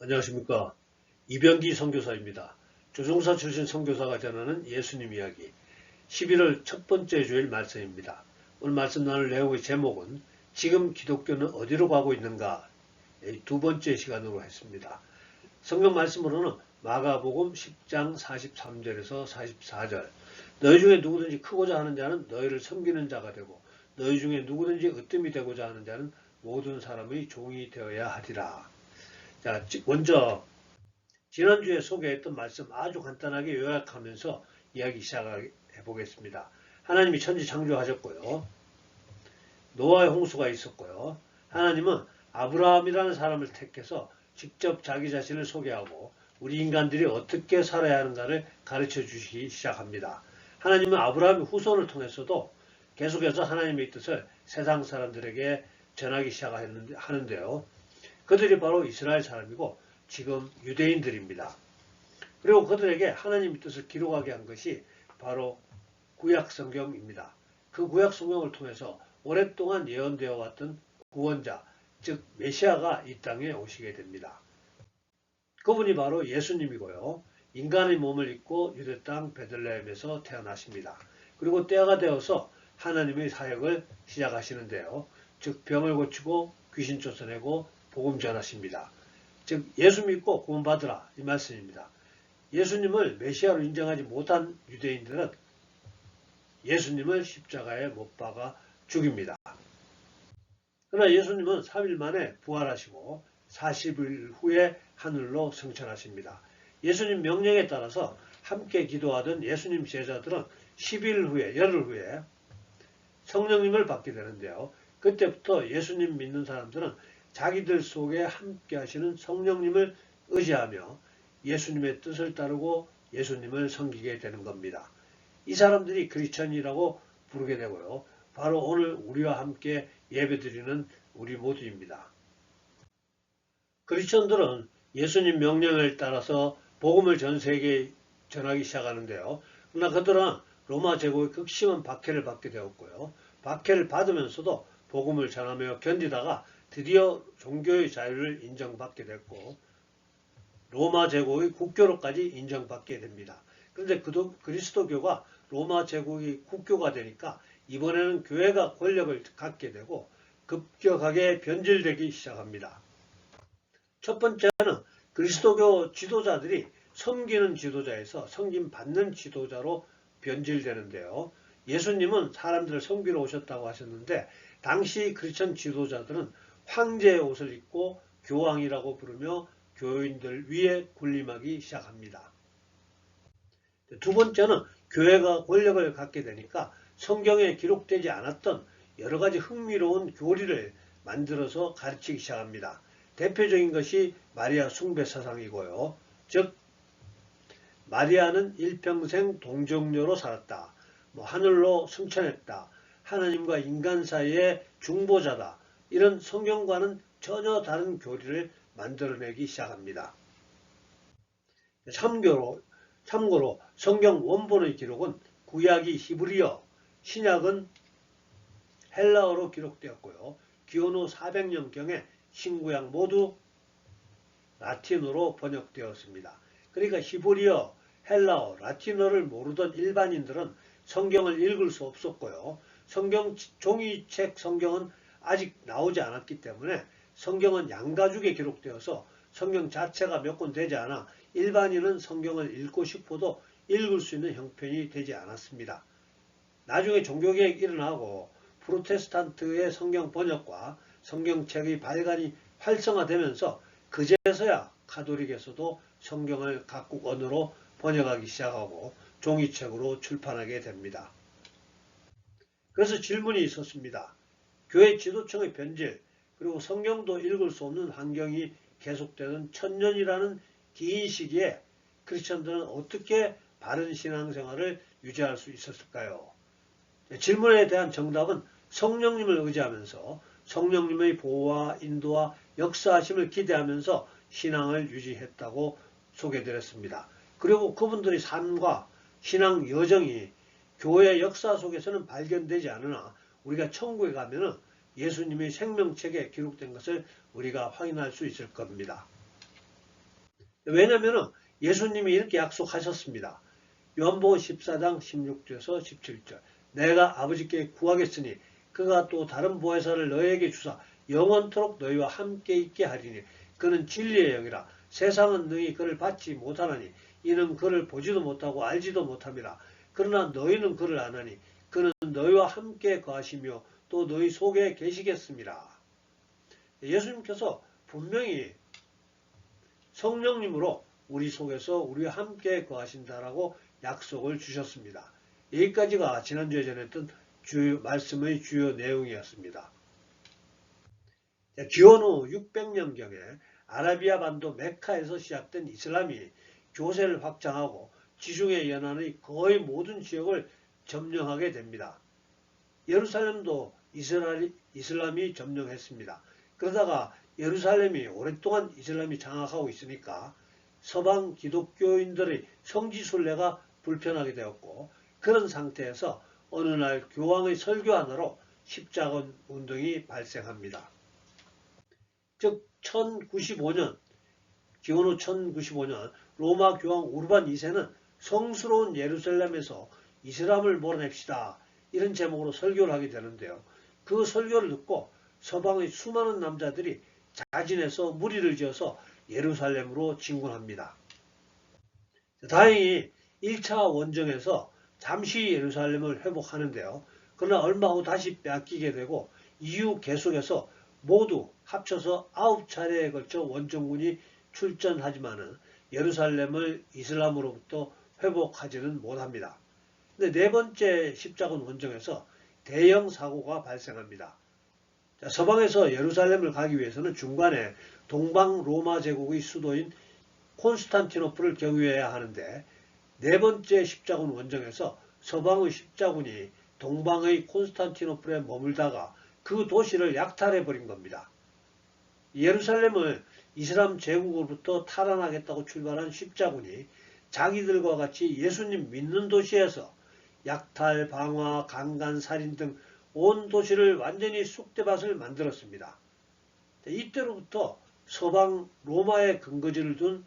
안녕하십니까. 이병기 선교사입니다. 조종사 출신 선교사가 전하는 예수님 이야기 11월 첫 번째 주일 말씀입니다. 오늘 말씀 나눌 내용의 제목은 지금 기독교는 어디로 가고 있는가 의두 번째 시간으로 했습니다. 성경 말씀으로는 마가복음 10장 43절에서 44절 너희 중에 누구든지 크고자 하는 자는 너희를 섬기는 자가 되고 너희 중에 누구든지 으뜸이 되고자 하는 자는 모든 사람의 종이 되어야 하리라. 자, 지- 먼저 지난주에 소개했던 말씀 아주 간단하게 요약하면서 이야기 시작해 보겠습니다. 하나님이 천지 창조하셨고요. 노아의 홍수가 있었고요. 하나님은 아브라함이라는 사람을 택해서 직접 자기 자신을 소개하고 우리 인간들이 어떻게 살아야 하는가를 가르쳐 주시기 시작합니다. 하나님은 아브라함의 후손을 통해서도 계속해서 하나님의 뜻을 세상 사람들에게 전하기 시작하는데요. 그들이 바로 이스라엘 사람이고 지금 유대인들입니다. 그리고 그들에게 하나님의 뜻을 기록하게 한 것이 바로 구약 성경입니다. 그 구약 성경을 통해서 오랫동안 예언되어 왔던 구원자, 즉 메시아가 이 땅에 오시게 됩니다. 그분이 바로 예수님이고요. 인간의 몸을 입고 유대 땅 베들레헴에서 태어나십니다. 그리고 때가 되어서 하나님의 사역을 시작하시는데요. 즉 병을 고치고 귀신 쫓아내고 복음 전하십니다. 즉 예수 믿고 구원 받으라 이 말씀입니다. 예수님을 메시아로 인정하지 못한 유대인들은 예수님을 십자가에 못 박아 죽입니다. 그러나 예수님은 3일 만에 부활하시고 40일 후에 하늘로 승천하십니다. 예수님 명령에 따라서 함께 기도하던 예수님 제자들은 10일 후에 열흘 후에 성령님을 받게 되는데요. 그때부터 예수님 믿는 사람들은 자기들 속에 함께 하시는 성령님을 의지하며 예수님의 뜻을 따르고 예수님을 섬기게 되는 겁니다. 이 사람들이 크리스천이라고 부르게 되고요. 바로 오늘 우리와 함께 예배드리는 우리 모두입니다. 크리스천들은 예수님 명령을 따라서 복음을 전 세계에 전하기 시작하는데요. 그러나 그들은 로마 제국의 극심한 박해를 받게 되었고요. 박해를 받으면서도 복음을 전하며 견디다가 드디어 종교의 자유를 인정받게 됐고 로마 제국의 국교로까지 인정받게 됩니다. 그런데 그도 그리스도교가 로마 제국의 국교가 되니까 이번에는 교회가 권력을 갖게 되고 급격하게 변질되기 시작합니다. 첫 번째는 그리스도교 지도자들이 섬기는 지도자에서 섬김 받는 지도자로 변질되는데요. 예수님은 사람들을 섬기러 오셨다고 하셨는데 당시 크리스천 지도자들은 황제의 옷을 입고 교황이라고 부르며 교인들 위에 군림하기 시작합니다. 두 번째는 교회가 권력을 갖게 되니까 성경에 기록되지 않았던 여러 가지 흥미로운 교리를 만들어서 가르치기 시작합니다. 대표적인 것이 마리아 숭배 사상이고요. 즉 마리아는 일평생 동정녀로 살았다. 뭐 하늘로 승천했다. 하나님과 인간 사이의 중보자다. 이런 성경과는 전혀 다른 교리를 만들어내기 시작합니다. 참고로, 참고로 성경 원본의 기록은 구약이 히브리어, 신약은 헬라어로 기록되었고요. 기원 후 400년경에 신구약 모두 라틴어로 번역되었습니다. 그러니까 히브리어, 헬라어, 라틴어를 모르던 일반인들은 성경을 읽을 수 없었고요. 성경 종이책 성경은 아직 나오지 않았기 때문에 성경은 양가죽에 기록되어서 성경 자체가 몇 권 되지 않아 일반인은 성경을 읽고 싶어도 읽을 수 있는 형편이 되지 않았습니다. 나중에 종교개혁이 일어나고 프로테스탄트의 성경 번역과 성경책의 발간이 활성화되면서 그제서야 카톨릭에서도 성경을 각국 언어로 번역하기 시작하고 종이책으로 출판하게 됩니다. 그래서 질문이 있었습니다. 교회 지도층의 변질, 그리고 성경도 읽을 수 없는 환경이 계속되는 천년이라는 긴 시기에 크리스천들은 어떻게 바른 신앙생활을 유지할 수 있었을까요? 질문에 대한 정답은 성령님을 의지하면서 성령님의 보호와 인도와 역사하심을 기대하면서 신앙을 유지했다고 소개드렸습니다. 그리고 그분들의 삶과 신앙 여정이 교회 역사 속에서는 발견되지 않으나 우리가 천국에 가면은 예수님의 생명책에 기록된 것을 우리가 확인할 수 있을 겁니다. 왜냐하면 예수님이 이렇게 약속하셨습니다. 요한복음 14장 16절에서 17절 내가 아버지께 구하겠으니 그가 또 다른 보혜사를 너에게 주사 영원토록 너희와 함께 있게 하리니 그는 진리의 영이라 세상은 능히 그를 받지 못하나니 이는 그를 보지도 못하고 알지도 못함이라 그러나 너희는 그를 아나니 너희와 함께 거하시며 또 너희 속에 계시겠습니다. 예수님께서 분명히 성령님으로 우리 속에서 우리와 함께 거하신다라고 약속을 주셨습니다. 여기까지가 지난주에 전했던 주요, 말씀의 주요 내용이었습니다. 기원 후 600년경에 아라비아 반도 메카에서 시작된 이슬람이 교세를 확장하고 지중해 연안의 거의 모든 지역을 점령하게 됩니다. 예루살렘도 이스라엘, 이슬람이 점령했습니다. 그러다가 예루살렘이 오랫동안 이슬람이 장악하고 있으니까 서방 기독교인들의 성지 순례가 불편하게 되었고 그런 상태에서 어느 날 교황의 설교 하나로 십자가 운동이 발생합니다. 즉 1095년 기원 후 1095년 로마 교황 우르반 2세는 성스러운 예루살렘에서 이슬람을 몰아냅시다 이런 제목으로 설교를 하게 되는데요. 그 설교를 듣고 서방의 수많은 남자들이 자진해서 무리를 지어서 예루살렘으로 진군합니다. 다행히 1차 원정에서 잠시 예루살렘을 회복하는데요. 그러나 얼마 후 다시 빼앗기게 되고 이후 계속해서 모두 합쳐서 9차례에 걸쳐 원정군이 출전하지만 예루살렘을 이슬람으로부터 회복하지는 못합니다. 근데 네 번째 십자군 원정에서 대형 사고가 발생합니다. 자, 서방에서 예루살렘을 가기 위해서는 중간에 동방 로마 제국의 수도인 콘스탄티노플을 경유해야 하는데 네 번째 십자군 원정에서 서방의 십자군이 동방의 콘스탄티노플에 머물다가 그 도시를 약탈해 버린 겁니다. 예루살렘을 이슬람 제국으로부터 탈환하겠다고 출발한 십자군이 자기들과 같이 예수님 믿는 도시에서 약탈, 방화, 강간, 살인 등 온 도시를 완전히 쑥대밭을 만들었습니다. 이때로부터 서방 로마의 근거지를 둔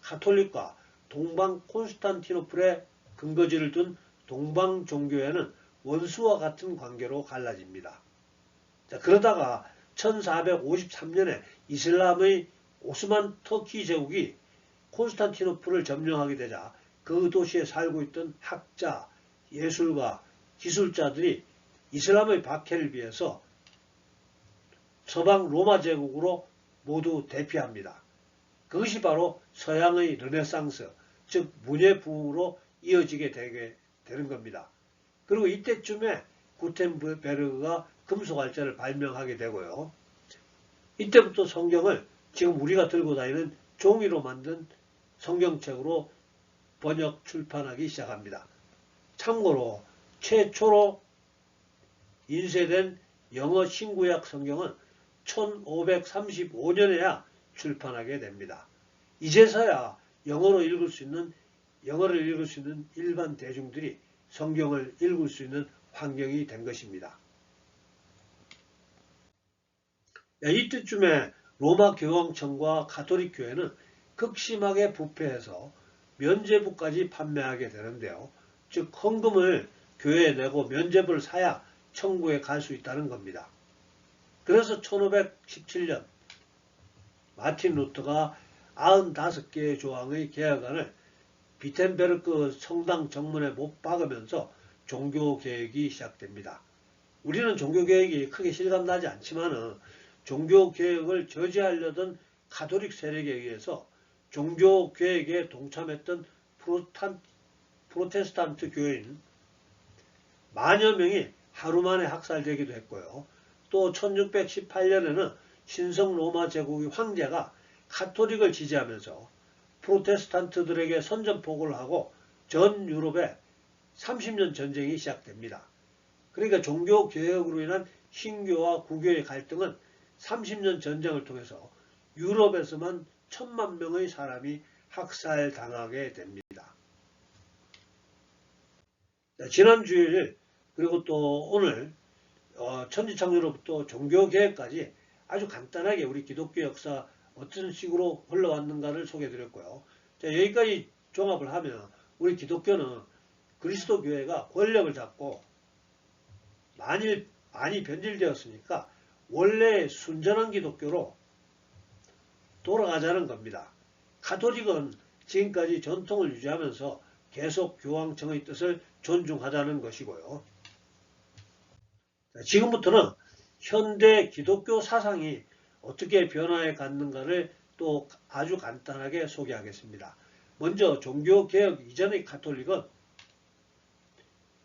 카톨릭과 동방 콘스탄티노플의 근거지를 둔 동방 종교에는 원수와 같은 관계로 갈라집니다. 자, 그러다가 1453년에 이슬람의 오스만 터키 제국이 콘스탄티노플을 점령하게 되자 그 도시에 살고 있던 학자, 예술가, 기술자들이 이슬람의 박해를 위해서 서방 로마 제국으로 모두 대피합니다. 그것이 바로 서양의 르네상스, 즉 문예 부흥으로 이어지게 되게 되는 겁니다. 그리고 이때쯤에 구텐베르그가 금속알자를 발명하게 되고요. 이때부터 성경을 지금 우리가 들고 다니는 종이로 만든 성경책으로 번역 출판하기 시작합니다. 참고로 최초로 인쇄된 영어 신구약 성경은 1535년에야 출판하게 됩니다. 이제서야 영어로 읽을 수 있는 영어를 읽을 수 있는 일반 대중들이 성경을 읽을 수 있는 환경이 된 것입니다. 이때쯤에 로마 교황청과 가톨릭 교회는 극심하게 부패해서 면제부까지 판매하게 되는데요. 즉 헌금을 교회에 내고 면제부를 사야 천국에 갈 수 있다는 겁니다. 그래서 1517년 마틴 루터가 95개의 조항의 계약안을 비텐베르크 성당 정문에 못 박으면서 종교개혁이 시작됩니다. 우리는 종교개혁이 크게 실감나지 않지만 종교개혁을 저지하려던 가톨릭 세력에 의해서 종교 개혁에 동참했던 프로탄, 프로테스탄트 교인 만여 명이 하루 만에 학살되기도 했고요. 또 1618년에는 신성 로마 제국의 황제가 카톨릭을 지지하면서 프로테스탄트들에게 선전포고를 하고 전 유럽에 30년 전쟁이 시작됩니다. 그러니까 종교 개혁으로 인한 신교와 구교의 갈등은 30년 전쟁을 통해서 유럽에서만 천만 명의 사람이 학살당하게 됩니다. 지난 주일 그리고 또 오늘 어, 천지창조로부터 종교개혁까지 아주 간단하게 우리 기독교 역사 어떤 식으로 흘러왔는가를 소개해드렸고요. 자, 여기까지 종합을 하면 우리 기독교는 그리스도 교회가 권력을 잡고 많이 많이 변질되었으니까 원래 순전한 기독교로 돌아가자는 겁니다. 가톨릭은 지금까지 전통을 유지하면서 계속 교황청의 뜻을 존중하자는 것이고요. 자, 지금부터는 현대 기독교 사상이 어떻게 변화해 갔는가를 또 아주 간단하게 소개하겠습니다. 먼저 종교개혁 이전의 가톨릭은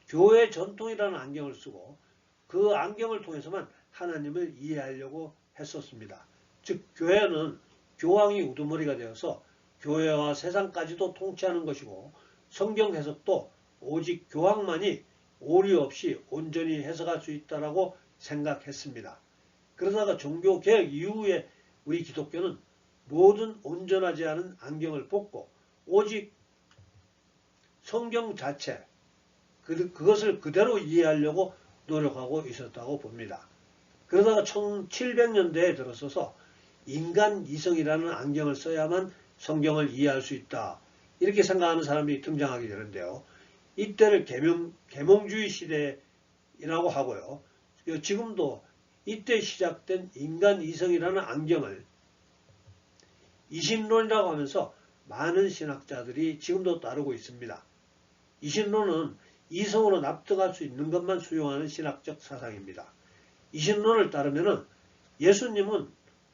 교회 전통이라는 안경을 쓰고 그 안경을 통해서만 하나님을 이해하려고 했었습니다. 즉 교회는 교황이 우두머리가 되어서 교회와 세상까지도 통치하는 것이고 성경 해석도 오직 교황만이 오류 없이 온전히 해석할 수 있다라고 생각했습니다. 그러다가 종교 개혁 이후에 우리 기독교는 모든 온전하지 않은 안경을 벗고 오직 성경 자체 그, 그것을 그대로 이해하려고 노력하고 있었다고 봅니다. 그러다가 1700년대에 들어서서 인간 이성이라는 안경을 써야만 성경을 이해할 수 있다. 이렇게 생각하는 사람이 등장하게 되는데요. 이때를 계명, 계몽주의 시대라고 하고요. 지금도 이때 시작된 인간 이성이라는 안경을 이신론이라고 하면서 많은 신학자들이 지금도 따르고 있습니다. 이신론은 이성으로 납득할 수 있는 것만 수용하는 신학적 사상입니다. 이신론을 따르면 예수님은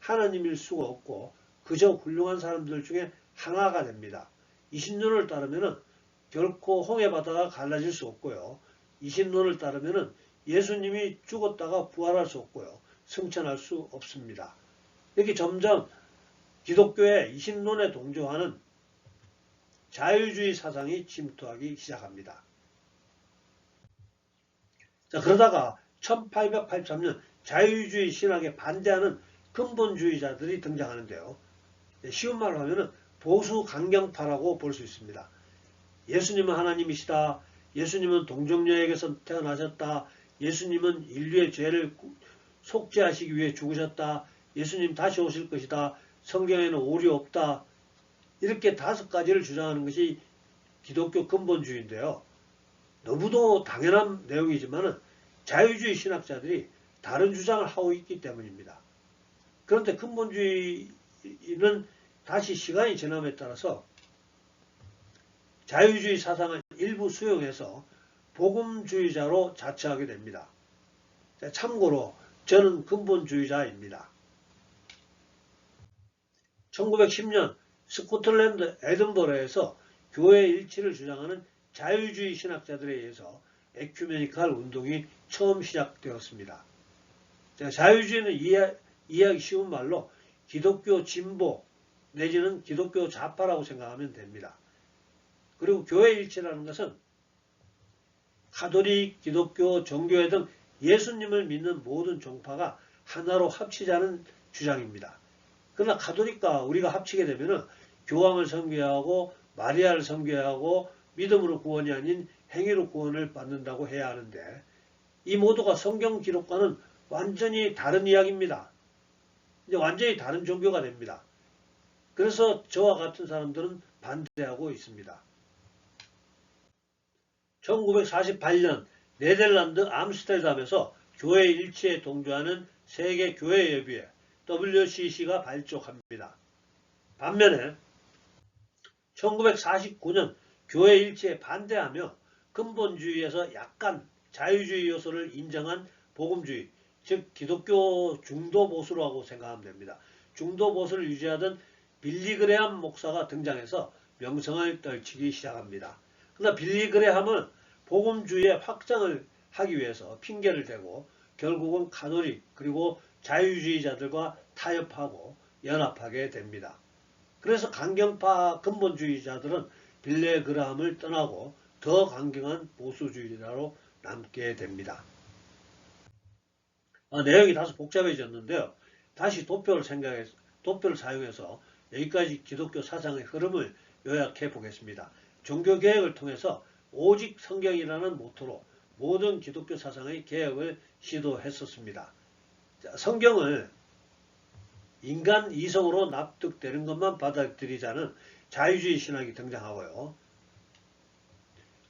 하나님일 수가 없고 그저 훌륭한 사람들 중에 하나가 됩니다. 이신론을 따르면 결코 홍해 바다가 갈라질 수 없고요. 이신론을 따르면 예수님이 죽었다가 부활할 수 없고요. 승천할 수 없습니다. 이렇게 점점 기독교의 이신론에 동조하는 자유주의 사상이 침투하기 시작합니다. 자, 그러다가 1883년 자유주의 신학에 반대하는 근본주의자들이 등장하는데요. 쉬운 말로 하면 보수 강경파라고 볼 수 있습니다. 예수님은 하나님이시다. 예수님은 동정녀에게서 태어나셨다. 예수님은 인류의 죄를 속죄하시기 위해 죽으셨다. 예수님 다시 오실 것이다. 성경에는 오류 없다. 이렇게 다섯 가지를 주장하는 것이 기독교 근본주의인데요. 너무도 당연한 내용이지만 자유주의 신학자들이 다른 주장을 하고 있기 때문입니다. 그런데 근본주의는 다시 시간이 지남에 따라서 자유주의 사상을 일부 수용해서 복음주의자로 자처하게 됩니다. 참고로 저는 근본주의자입니다. 1910년 스코틀랜드 에든버러에서 교회 일치를 주장하는 자유주의 신학자들에 의해서 에큐메니칼 운동이 처음 시작되었습니다. 자유주의는 이해, 이해하기 쉬운 말로 기독교 진보 내지는 기독교 좌파라고 생각하면 됩니다. 그리고 교회 일치라는 것은 가톨릭, 기독교, 정교회 등 예수님을 믿는 모든 종파가 하나로 합치자는 주장입니다. 그러나 가톨릭과 우리가 합치게 되면 교황을 섬겨야 하고 마리아를 섬겨야 하고 믿음으로 구원이 아닌 행위로 구원을 받는다고 해야 하는데 이 모두가 성경 기록과는 완전히 다른 이야기입니다. 이제 완전히 다른 종교가 됩니다. 그래서 저와 같은 사람들은 반대하고 있습니다. 1948년 네덜란드 암스테르담에서 교회 일치에 동조하는 세계 교회 예비회 WCC가 발족합니다. 반면에 1949년 교회 일치에 반대하며 근본주의에서 약간 자유주의 요소를 인정한 복음주의, 즉 기독교 중도 보수라고 생각하면 됩니다. 중도 보수를 유지하던 빌리그레함 목사가 등장해서 명성을 떨치기 시작합니다. 그러나 빌리그레함은 복음주의의 확장을 하기 위해서 핑계를 대고 결국은 가톨릭 그리고 자유주의자들과 타협하고 연합하게 됩니다. 그래서 강경파 근본주의자들은 빌레그람을 떠나고 더 강경한 보수주의자로 남게 됩니다. 아, 내용이 다소 복잡해졌는데요. 다시 도표를 생각해 도표를 사용해서 여기까지 기독교 사상의 흐름을 요약해 보겠습니다. 종교 개혁을 통해서 오직 성경이라는 모토로 모든 기독교 사상의 개혁을 시도했었습니다. 성경을 인간 이성으로 납득되는 것만 받아들이자는 자유주의 신학이 등장하고요.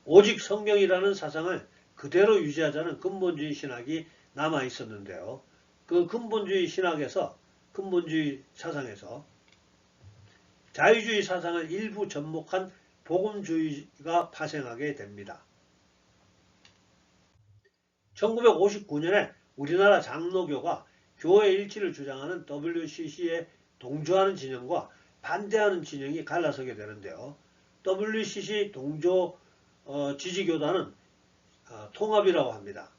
오직 성경이라는 사상을 그대로 유지하자는 근본주의 신학이 남아 있었는데요. 그 근본주의 신학에서 근본주의 사상에서 자유주의 사상을 일부 접목한 복음주의가 파생하게 됩니다. 1959년에 우리나라 장로교가 교회 일치를 주장하는 WCC에 동조하는 진영과 반대하는 진영이 갈라서게 되는데요. WCC 동조 어, 지지교단은 어, 통합이라고 합니다.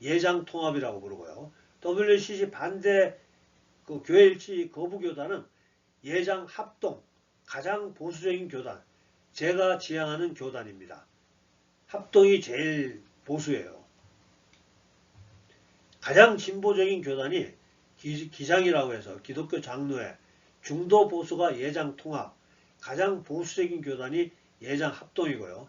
예장 통합이라고 부르고요. WCC 반대 그 교회 일치 거부 교단은 예장 합동 가장 보수적인 교단 제가 지향하는 교단입니다. 합동이 제일 보수예요. 가장 진보적인 교단이 기, 기장이라고 해서 기독교 장로회 중도 보수가 예장 통합 가장 보수적인 교단이 예장 합동이고요.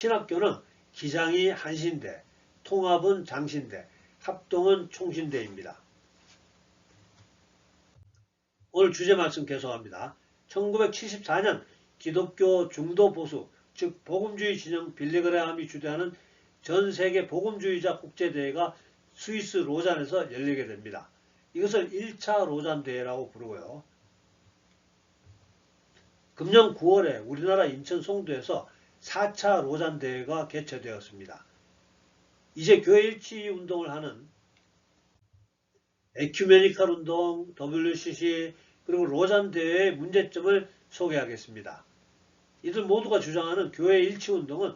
신학교는 기장이 한신대, 통합은 장신대, 합동은 총신대입니다. 오늘 주제 말씀 계속합니다. 1974년 기독교 중도 보수, 즉 복음주의 진영 빌리그레함이 주도하는 전 세계 복음주의자 국제대회가 스위스 로잔에서 열리게 됩니다. 이것을 1차 로잔 대회라고 부르고요. 금년 9월에 우리나라 인천 송도에서 4차 로잔 대회가 개최되었습니다. 이제 교회 일치 운동을 하는 에큐메니칼 운동, WCC 그리고 로잔 대회의 문제점을 소개하겠습니다. 이들 모두가 주장하는 교회 일치 운동은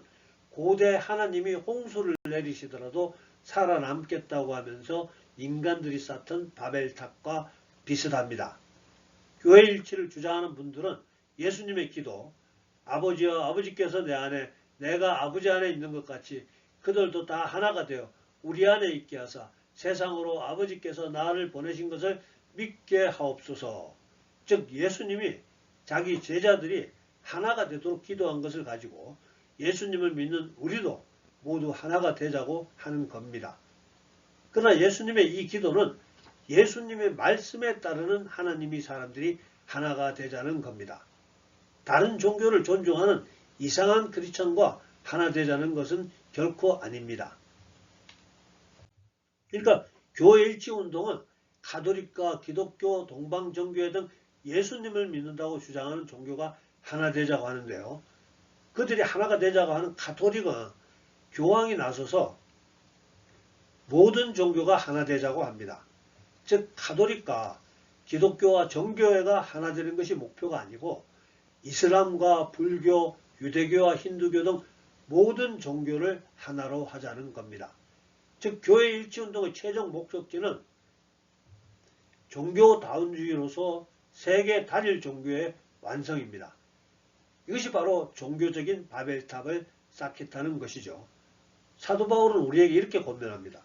고대 하나님이 홍수를 내리시더라도 살아남겠다고 하면서 인간들이 쌓던 바벨탑과 비슷합니다. 교회 일치를 주장하는 분들은 예수님의 기도, 아버지여 아버지께서 내 안에 내가 아버지 안에 있는 것 같이 그들도 다 하나가 되어 우리 안에 있게 하사 세상으로 아버지께서 나를 보내신 것을 믿게 하옵소서. 즉 예수님이 자기 제자들이 하나가 되도록 기도한 것을 가지고 예수님을 믿는 우리도 모두 하나가 되자고 하는 겁니다. 그러나 예수님의 이 기도는 예수님의 말씀에 따르는 하나님이 사람들이 하나가 되자는 겁니다. 다른 종교를 존중하는 이상한 크리스천과 하나 되자는 것은 결코 아닙니다. 그러니까 교회 일치 운동은 가톨릭과 기독교, 동방정교회 등 예수님을 믿는다고 주장하는 종교가 하나 되자고 하는데요. 그들이 하나가 되자고 하는 가톨릭은 교황이 나서서 모든 종교가 하나 되자고 합니다. 즉 가톨릭과 기독교와 정교회가 하나 되는 것이 목표가 아니고 이슬람과 불교, 유대교와 힌두교 등 모든 종교를 하나로 하자는 겁니다. 즉 교회 일치운동의 최종 목적지는 종교다운주의로서 세계 단일 종교의 완성입니다. 이것이 바로 종교적인 바벨탑을 쌓겠다는 것이죠. 사도 바울은 우리에게 이렇게 권면합니다.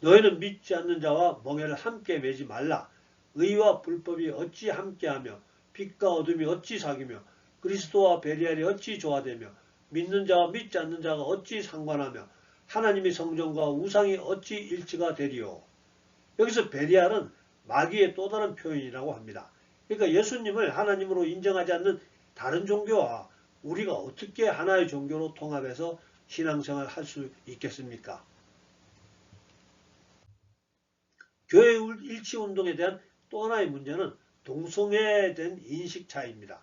너희는 믿지 않는 자와 멍해를 함께 매지 말라. 의와 불법이 어찌 함께하며 빛과 어둠이 어찌 사귀며 그리스도와 베리알이 어찌 조화되며 믿는 자와 믿지 않는 자가 어찌 상관하며 하나님의 성전과 우상이 어찌 일치가 되리요. 여기서 베리알은 마귀의 또 다른 표현이라고 합니다. 그러니까 예수님을 하나님으로 인정하지 않는 다른 종교와 우리가 어떻게 하나의 종교로 통합해서 신앙생활 할 수 있겠습니까? 교회 일치 운동에 대한 또 하나의 문제는 동성애에 대한 인식 차이입니다.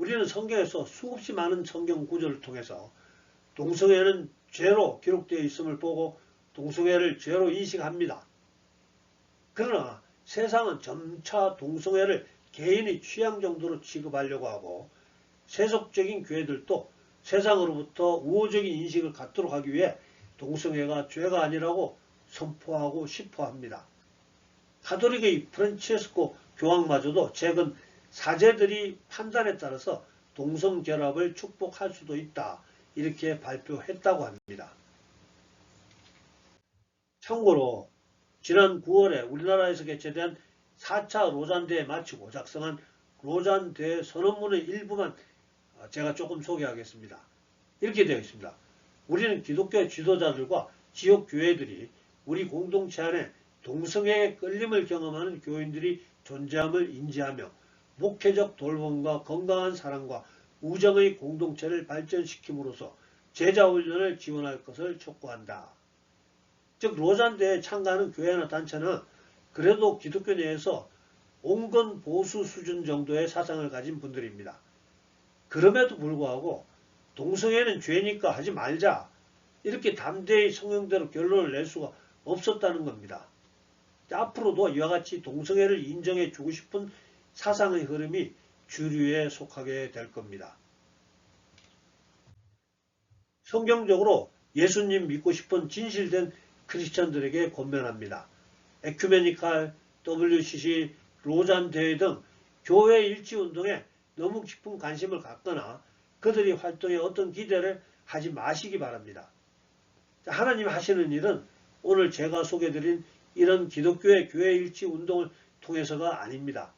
우리는 성경에서 수없이 많은 성경 구절을 통해서 동성애는 죄로 기록되어 있음을 보고 동성애를 죄로 인식합니다. 그러나 세상은 점차 동성애를 개인의 취향 정도로 취급하려고 하고 세속적인 교회들도 세상으로부터 우호적인 인식을 갖도록 하기 위해 동성애가 죄가 아니라고 선포하고 싶어 합니다. 가톨릭의 프란체스코 교황마저도 최근 사제들이 판단에 따라서 동성결합을 축복할 수도 있다. 이렇게 발표했다고 합니다. 참고로 지난 9월에 우리나라에서 개최된 4차 로잔대에 마치고 작성한 로잔대 선언문의 일부만 제가 조금 소개하겠습니다. 이렇게 되어 있습니다. 우리는 기독교 지도자들과 지역 교회들이 우리 공동체 안에 동성애의 끌림을 경험하는 교인들이 존재함을 인지하며 목회적 돌봄과 건강한 사랑과 우정의 공동체를 발전시킴으로써 제자 훈련을 지원할 것을 촉구한다. 즉 로잔대에 참가하는 교회나 단체는 그래도 기독교 내에서 온건 보수 수준 정도의 사상을 가진 분들입니다. 그럼에도 불구하고 동성애는 죄니까 하지 말자 이렇게 담대히 성경대로 결론을 낼 수가 없었다는 겁니다. 앞으로도 이와 같이 동성애를 인정해 주고 싶은 사상의 흐름이 주류에 속하게 될 겁니다. 성경적으로 예수님 믿고 싶은 진실된 크리스천들에게 권면합니다. 에큐메니칼, WCC, 로잔 대회 등 교회 일치 운동에 너무 깊은 관심을 갖거나 그들이 활동에 어떤 기대를 하지 마시기 바랍니다. 하나님 하시는 일은 오늘 제가 소개드린 이런 기독교의 교회 일치 운동을 통해서가 아닙니다.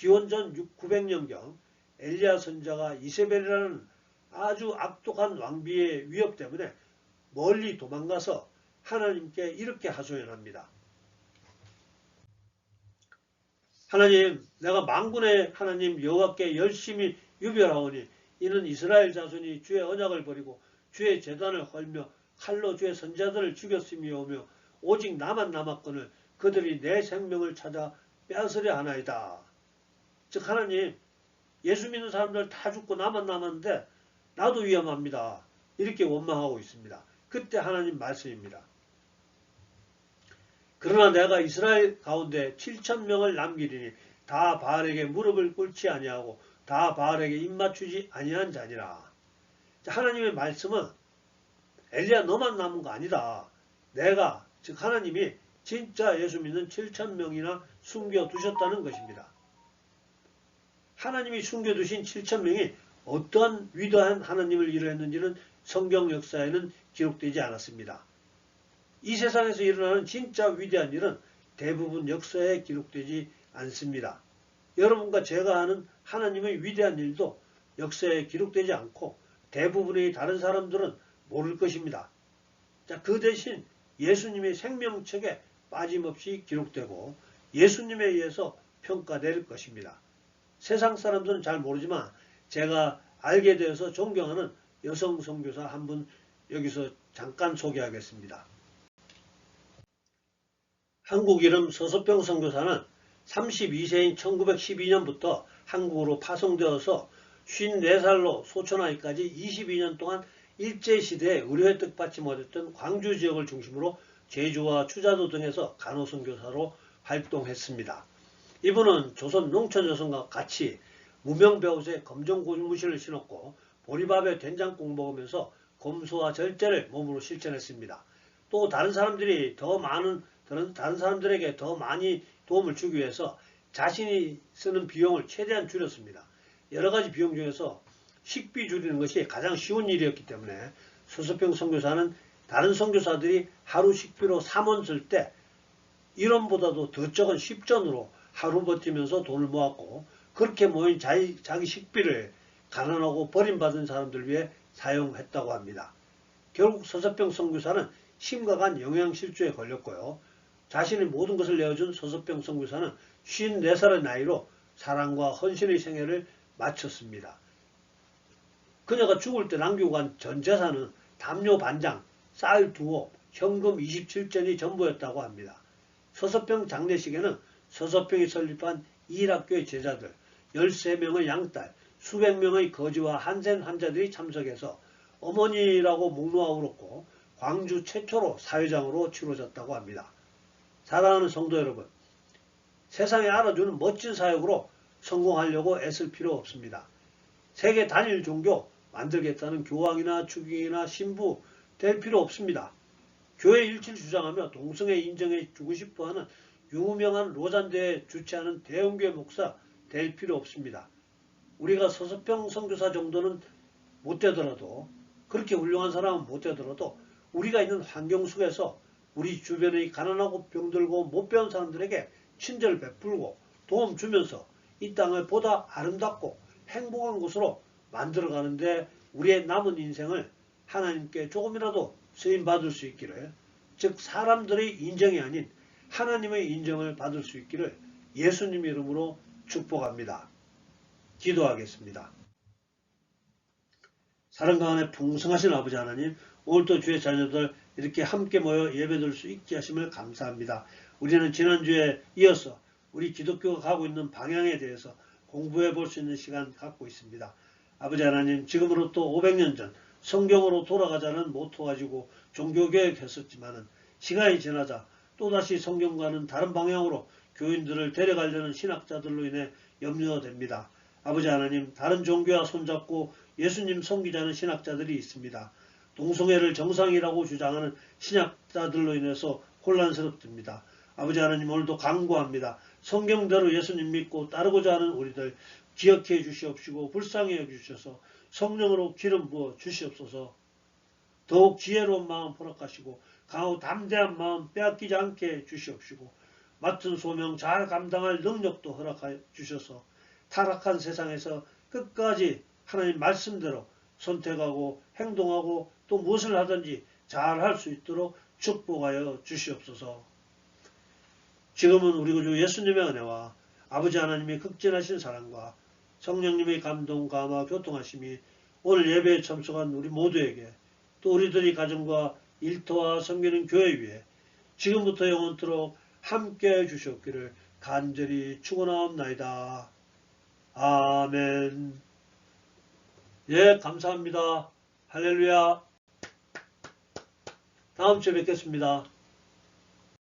기원전 900년경 엘리야 선자가 이세벨이라는 아주 악독한 왕비의 위협 때문에 멀리 도망가서 하나님께 이렇게 하소연합니다. 하나님, 내가 망군의 하나님 여호와께 열심히 유별하오니 이는 이스라엘 자손이 주의 언약을 버리고 주의 재단을 헐며 칼로 주의 선자들을 죽였음이오며 오직 나만 남았거늘 그들이 내 생명을 찾아 빼앗으려 하나이다. 즉 하나님 예수 믿는 사람들 다 죽고 나만 남았는데 나도 위험합니다. 이렇게 원망하고 있습니다. 그때 하나님 말씀입니다. 그러나 내가 이스라엘 가운데 7천 명을 남기리니 다 바알에게 무릎을 꿇지 아니하고 다 바알에게 입맞추지 아니한 자니라. 하나님의 말씀은 엘리야 너만 남은 거 아니다. 내가 즉 하나님이 진짜 예수 믿는 7천 명이나 숨겨 두셨다는 것입니다. 하나님이 숨겨 두신 7천 명이 어떠한 위대한 하나님을 일을 했는지는 성경 역사에는 기록되지 않았습니다. 이 세상에서 일어나는 진짜 위대한 일은 대부분 역사에 기록되지 않습니다. 여러분과 제가 하는 하나님의 위대한 일도 역사에 기록되지 않고 대부분의 다른 사람들은 모를 것입니다. 자, 그 대신 예수님의 생명책에 빠짐없이 기록되고 예수님에 의해서 평가될 것입니다. 세상 사람들은 잘 모르지만 제가 알게 되어서 존경하는 여성 선교사 한 분 여기서 잠깐 소개하겠습니다. 한국 이름 서서평 선교사는 32세인 1912년부터 한국으로 파송되어서 54살로 소천하기까지 22년 동안 일제시대에 의료 혜택 받지 못했던 광주 지역을 중심으로 제주와 추자도 등에서 간호선교사로 활동했습니다. 이분은 조선 농촌여성과 같이 무명 배우새 검정 고무신을 신었고 보리밥에 된장국 먹으면서 검소와 절제를 몸으로 실천했습니다. 또 다른 사람들이 더 많은 다른 사람들에게 더 많이 도움을 주기 위해서 자신이 쓰는 비용을 최대한 줄였습니다. 여러 가지 비용 중에서 식비 줄이는 것이 가장 쉬운 일이었기 때문에 수서평 선교사는 다른 선교사들이 하루 식비로 3원 쓸 때 1원보다도 더 적은 10전으로 하루 버티면서 돈을 모았고 그렇게 모인 자기, 자기 식비를 가난하고 버림받은 사람들 위해 사용했다고 합니다. 결국 서서평 선교사는 심각한 영양실조에 걸렸고요. 자신의 모든 것을 내어준 서서병 선교사는 54살의 나이로 사랑과 헌신의 생애를 마쳤습니다. 그녀가 죽을 때 남기고 간 전 재산은 담요 반장, 쌀 두호, 현금 27전이 전부였다고 합니다. 서서병 장례식에는 서서병이 설립한 이일학교의 제자들, 13명의 양딸, 수백 명의 거지와 한센 환자들이 참석해서 어머니라고 묵노하 울었고 광주 최초로 사회장으로 치러졌다고 합니다. 사랑하는 성도 여러분, 세상에 알아주는 멋진 사역으로 성공하려고 애쓸 필요 없습니다. 세계 단일 종교 만들겠다는 교황이나 추기이나 신부 될 필요 없습니다. 교회 일치를 주장하며 동성애 인정해 주고 싶어하는 유명한 로잔대에 주최하는 대형교회 목사 될 필요 없습니다. 우리가 서서평 선교사 정도는 못 되더라도 그렇게 훌륭한 사람은 못 되더라도 우리가 있는 환경 속에서 우리 주변의 가난하고 병들고 못 배운 사람들에게 친절 베풀고 도움 주면서 이 땅을 보다 아름답고 행복한 곳으로 만들어가는데 우리의 남은 인생을 하나님께 조금이라도 쓰임 받을 수 있기를 즉 사람들의 인정이 아닌 하나님의 인정을 받을 수 있기를 예수님 이름으로 축복합니다. 기도하겠습니다. 사랑과 안에 풍성하신 아버지 하나님 오늘도 주의 자녀들 이렇게 함께 모여 예배드릴 수 있게 하심을 감사합니다. 우리는 지난주에 이어서 우리 기독교가 가고 있는 방향에 대해서 공부해 볼 수 있는 시간 갖고 있습니다. 아버지 하나님 지금으로 또 500년 전 성경으로 돌아가자는 모토 가지고 종교개혁 했었지만은 시간이 지나자 또다시 성경과는 다른 방향으로 교인들을 데려가려는 신학자들로 인해 염려됩니다. 아버지 하나님 다른 종교와 손잡고 예수님 섬기자는 신학자들이 있습니다. 동성애를 정상이라고 주장하는 신학자들로 인해서 혼란스럽습니다. 아버지 하나님 오늘도 강구합니다. 성경대로 예수님 믿고 따르고자 하는 우리들 기억해 주시옵시고 불쌍히 여주셔서 성령으로 기름 부어 주시옵소서 더욱 지혜로운 마음 허락하시고 강하고 담대한 마음 빼앗기지 않게 주시옵시고 맡은 소명 잘 감당할 능력도 허락하여 주셔서 타락한 세상에서 끝까지 하나님 말씀대로 선택하고 행동하고 또 무엇을 하든지 잘 할 수 있도록 축복하여 주시옵소서. 지금은 우리 구주 예수님의 은혜와 아버지 하나님의 극진하신 사랑과 성령님의 감동, 감화, 교통하심이 오늘 예배에 참석한 우리 모두에게 또 우리들의 가정과 일터와 섬기는 교회 위에 지금부터 영원토록 함께해 주셨기를 간절히 축원하옵나이다. 아멘. 예, 감사합니다. 할렐루야. 다음 주에 뵙겠습니다.